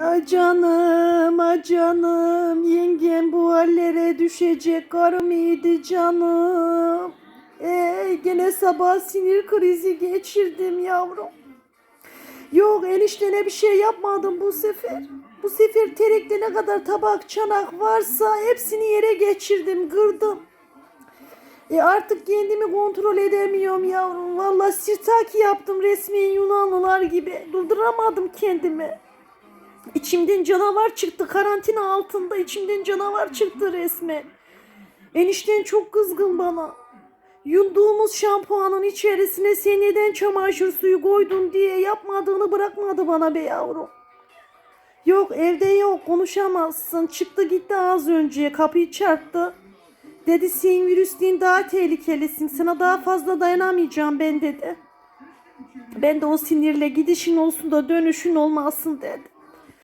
Ah canım, ah canım, yengem bu hallere düşecek karım iyiydi canım. Ee, gene sabah sinir krizi geçirdim yavrum. Yok eniştene bir şey yapmadım bu sefer. Bu sefer terekte ne kadar tabak çanak varsa hepsini yere geçirdim, kırdım. E artık kendimi kontrol edemiyorum yavrum. Vallahi sirtaki yaptım resmen Yunanlılar gibi. Durduramadım kendimi. İçimden canavar çıktı karantina altında içimden canavar çıktı resmen. Enişten çok kızgın bana. Yunduğumuz şampuanın içerisine sen neden çamaşır suyu koydun diye yapmadığını bırakmadı bana be yavrum. Yok evde yok konuşamazsın. Çıktı gitti az önce kapıyı çarptı. Dedi sen virüsün daha tehlikelisin. Sana daha fazla dayanamayacağım ben dedi. Ben de o sinirle gidişin olsun da dönüşün olmasın dedi.